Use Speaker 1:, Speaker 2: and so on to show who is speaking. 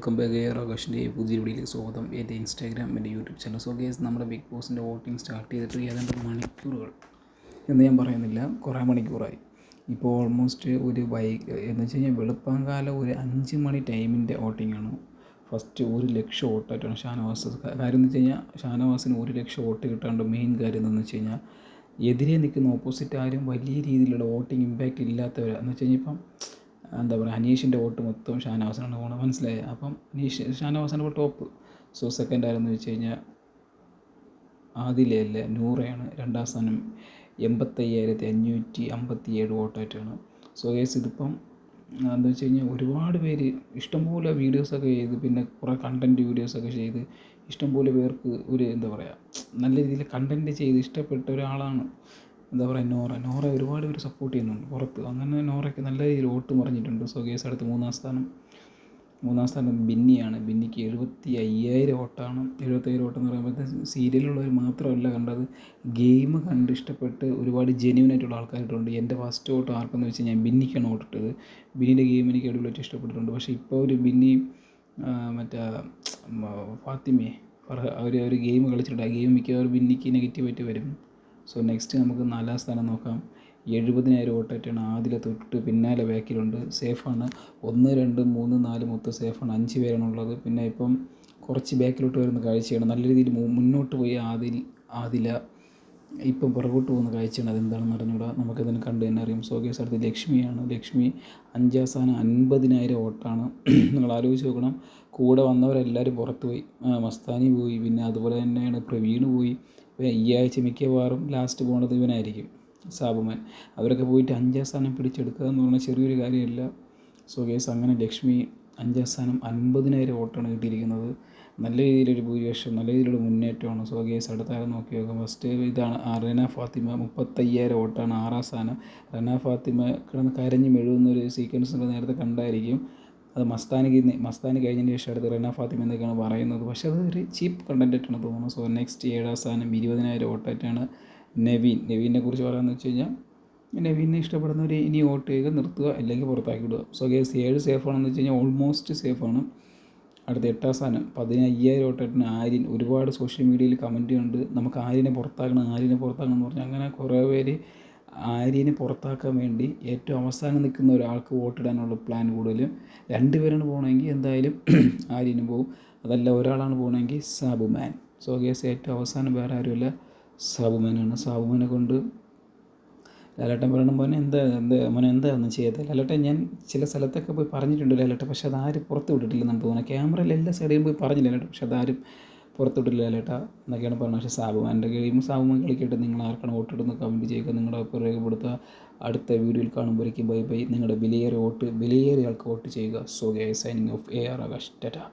Speaker 1: Welcome back. Air ആകാശിന്റെ പുതിയ വീഡിയോയിലേക്ക് സ്വാഗതം. എന്റെ ഇൻസ്റ്റാഗ്രാം എന്റെ യൂട്യൂബ് ചാനൽ. സോ ഗേസ് നമ്മുടെ ബിഗ് ബോസിന്റെ വോട്ടിംഗ് സ്റ്റാർട്ട് ചെയ്തിട്ട് ഏതാണ്ട് മണിക്കൂറുകൾ എന്ന് ഞാൻ പറയുന്നില്ല. കുറേ മണിക്കൂറായി. ഇപ്പോൾ ഓൾമോസ്റ്റ് ഒരു വൈ എന്ന് വെച്ച് കഴിഞ്ഞാൽ വെളുപ്പാങ്കാലം ഒരു അഞ്ച് മണി ടൈമിന്റെ ആണ് ഫസ്റ്റ് ഒരു ലക്ഷം വോട്ടായിട്ടാണ് ഷാനവാസ്. കാര്യം എന്ന് വെച്ച് കഴിഞ്ഞാൽ ഷാനവാസിന് ഒരു ലക്ഷം വോട്ട് കിട്ടാണ്ട് മെയിൻ കാര്യം എന്താണെന്ന് വെച്ച് കഴിഞ്ഞാൽ എതിരെ നിൽക്കുന്ന ഓപ്പോസിറ്റ് ആരും വലിയ രീതിയിലുള്ള വോട്ടിംഗ് ഇമ്പാക്റ്റ് ഇല്ലാത്തവരാണ് എന്ന് വെച്ച് കഴിഞ്ഞാൽ ഇപ്പം എന്താ പറയുക അനീഷിന്റെ വോട്ട് മൊത്തം ഷാനവാസനാണ് പോകുന്നത് മനസ്സിലായി? അപ്പം അനീഷ് ഷാനവാസിന്റെ ഇപ്പോൾ ടോപ്പ് സോ സെക്കൻഡ് ആരെന്ന് വെച്ച് കഴിഞ്ഞാൽ ആദിലയല്ല? നൂറയാണ്. രണ്ടാം സ്ഥാനം എൺപത്തയ്യായിരത്തി അഞ്ഞൂറ്റി അമ്പത്തി ഏഴ് വോട്ടായിട്ടാണ്. സോ കേസ് ഇതിപ്പം എന്താ വെച്ച് കഴിഞ്ഞാൽ ഒരുപാട് പേര് ഇഷ്ടംപോലെ വീഡിയോസൊക്കെ ചെയ്ത് പിന്നെ കുറേ കണ്ടന്റ് വീഡിയോസൊക്കെ ചെയ്ത് ഇഷ്ടംപോലെ പേർക്ക് ഒരു എന്താ പറയുക നല്ല രീതിയിൽ കണ്ടന്റ് ചെയ്ത് ഇഷ്ടപ്പെട്ട ഒരാളാണ് എന്താ പറയുക നോറ നോറ ഒരുപാട് പേര് സപ്പോർട്ട് ചെയ്യുന്നുണ്ട് പുറത്ത് അങ്ങനെ നോറയ്ക്ക് നല്ല രീതിയിൽ വോട്ട് മറിഞ്ഞിട്ടുണ്ട്. സോ കേസ് അടുത്ത് മൂന്നാം സ്ഥാനം മൂന്നാം സ്ഥാനം ബിന്നിയാണ്. ബിന്നിക്ക് എഴുപത്തി അയ്യായിരം വോട്ടാണ്. എഴുപത്തയ്യായിരം വോട്ടെന്ന് പറയുമ്പോഴത്തേക്കും സീരിയലുള്ളവർ മാത്രമല്ല കണ്ടത്. ഗെയിം കണ്ട് ഇഷ്ടപ്പെട്ട് ഒരുപാട് ജെന്യൂൻ ആയിട്ടുള്ള ആൾക്കാരുണ്ട് എന്റെ ഫസ്റ്റ് വോട്ട് ആർക്കെന്ന് വെച്ചാൽ ഞാൻ ബിന്നിക്കാണ് വോട്ടിട്ടത് ബിന്നിന്റെ ഗെയിം എനിക്ക് അടിപൊളിയായിട്ട് ഇഷ്ടപ്പെട്ടിട്ടുണ്ട്. പക്ഷേ ഇപ്പോൾ ഒരു ബിന്നി മറ്റേ ഫാത്തിമയെ അവർ അവർ ഗെയിം കളിച്ചിട്ടുണ്ട്. ആ ഗെയിം മിക്കവാറും ബിന്നിക്ക് നെഗറ്റീവായിട്ട് വരും. സോ നെക്സ്റ്റ് നമുക്ക് നാലാം സ്ഥാനം നോക്കാം. എഴുപതിനായിരം വോട്ടായിട്ടാണ് ആദ്യത്തെ തൊട്ട് പിന്നാലെ ബാക്കിലുണ്ട്. സേഫാണ് ഒന്ന് രണ്ട് മൂന്ന് നാല് മൊത്തം സേഫാണ് അഞ്ച് പേരാണുള്ളത്. പിന്നെ ഇപ്പം കുറച്ച് ബാക്കിലോട്ട് വരുന്ന കാഴ്ചയാണ്. നല്ല രീതിയിൽ മുന്നോട്ട് പോയി ആദിൽ ആദില ഇപ്പം പുറകോട്ട് പോകുന്ന കാഴ്ചയാണ്. അതെന്താണെന്ന് അറിഞ്ഞൂടാ നമുക്കതിന് കണ്ട് തന്നെ അറിയാം. സോ കേസ് അടുത്ത് ലക്ഷ്മിയാണ്. ലക്ഷ്മി അഞ്ചാം സ്ഥാനം അൻപതിനായിരം ഓട്ടാണ് നിങ്ങൾ ആലോചിച്ച് നോക്കണം. കൂടെ വന്നവരെല്ലാവരും പുറത്ത് പോയി മസ്താനി പോയി. പിന്നെ അതുപോലെ തന്നെയാണ് പ്രവീൺ പോയി. ഈ ആഴ്ച മിക്കവാറും ലാസ്റ്റ് പോകുന്നത് ഇവനായിരിക്കും സാബുമാൻ. അവരൊക്കെ പോയിട്ട് അഞ്ചാം സ്ഥാനം പിടിച്ചെടുക്കുക എന്ന് പറഞ്ഞാൽ ചെറിയൊരു കാര്യമല്ല. സോ കേസ് അങ്ങനെ ലക്ഷ്മി അഞ്ചാം സ്ഥാനം അൻപതിനായിരം വോട്ടാണ് കിട്ടിയിരിക്കുന്നത്. നല്ല രീതിയിലൊരു ഭൂരിപക്ഷം നല്ല രീതിയിലുള്ള മുന്നേറ്റമാണ്. സോ കേസ് അടുത്ത ആരും നോക്കി നോക്കാം. ഫസ്റ്റ് ഇതാണ് റെന ഫാത്തിമ മുപ്പത്തയ്യായിരം വോട്ടാണ് ആറാം സ്ഥാനം. റെന ഫാത്തിമ കിടന്ന് കരഞ്ഞ് മെഴുകുന്ന ഒരു സീക്വൻസ് നേരത്തെ കണ്ടായിരിക്കും. അത് മസ്താനിക്ക് മസ്താനി കഴിഞ്ഞതിന് ശേഷം അടുത്ത് റെന ഫാത്തിമ എന്നൊക്കെയാണ് പറയുന്നത്. പക്ഷെ അത് ഒരു ചീപ്പ് കണ്ടന്റായിട്ടാണ് തോന്നുന്നത്. സോ നെക്സ്റ്റ് ഏഴാം സ്ഥാനം ഇരുപതിനായിരം ഓട്ടായിട്ടാണ് നവീൻ. നവീനെ കുറിച്ച് പറയാമെന്ന് വെച്ച് കഴിഞ്ഞാൽ നവീനെ ഇഷ്ടപ്പെടുന്നവർ ഇനി വോട്ട് ചെയ്യുക നിർത്തുക അല്ലെങ്കിൽ പുറത്താക്കി വിടുക. സോ ഗേസ് ഏഴ് സേഫാണെന്ന് വെച്ച് കഴിഞ്ഞാൽ ഓൾമോസ്റ്റ് സേഫ് ആണ്. അടുത്ത എട്ടാം സ്ഥാനം പതിനയ്യായിരം ഓട്ടായിട്ടാണ് ആര്യൻ. ഒരുപാട് സോഷ്യൽ മീഡിയയിൽ കമന്റ് ഉണ്ട് നമുക്ക് ആര്യനെ പുറത്താക്കണം ആര്യനെ പുറത്താക്കണം എന്ന് പറഞ്ഞാൽ അങ്ങനെ കുറേ പേര് ആര്യനെ പുറത്താക്കാൻ വേണ്ടി ഏറ്റവും അവസാനം നിൽക്കുന്ന ഒരാൾക്ക് വോട്ടിടാനുള്ള പ്ലാൻ കൂടുതലും രണ്ട് പേരാണ് പോകണമെങ്കിൽ എന്തായാലും ആര്യനും പോകും അതല്ല ഒരാളാണ് പോകണമെങ്കിൽ സാബുമാൻ. സോ ഗേസ് ഏറ്റവും അവസാനം വേറെ ആരുമല്ല. സാബുമാനാണ്. സാബുമാനെ കൊണ്ട് ലാലേട്ടൻ പറയണം മോനെ എന്താ എന്താ മോനെ എന്താ ഒന്നും ചെയ്യാത്ത ലാലേട്ടൻ ഞാൻ ചില സ്ഥലത്തൊക്കെ പോയി പറഞ്ഞിട്ടുണ്ട് ലാലേട്ടൻ പക്ഷെ അതാരും പുറത്ത് വിട്ടിട്ടില്ലെന്നാണ് തോന്നുന്നത്. ക്യാമറയിൽ എല്ലാ സൈഡിലും പോയി പറഞ്ഞില്ല ലാലേട്ടൻ പക്ഷെ അതാരും പുറത്ത് ലാലേട്ട എന്നൊക്കെയാണ് പറയുന്നത് പക്ഷേ സാബുമാന്റെ ഗെയിം സാബുമാൻ കളിക്കട്ടെ. നിങ്ങൾ ആർക്കാണ് വോട്ടിടുന്ന കമന്റ് ചെയ്യുക. നിങ്ങളുടെ അഭിപ്രായം രേഖപ്പെടുത്തുക. അടുത്ത വീഡിയോയിൽ കാണുമ്പോഴേക്കും ബൈ ബൈ. നിങ്ങളുടെ വിലയേറിയ വോട്ട് വിലയേറിയ ആൾക്ക് വോട്ട് ചെയ്യുക. So guys signing off. A R Akash. Tata.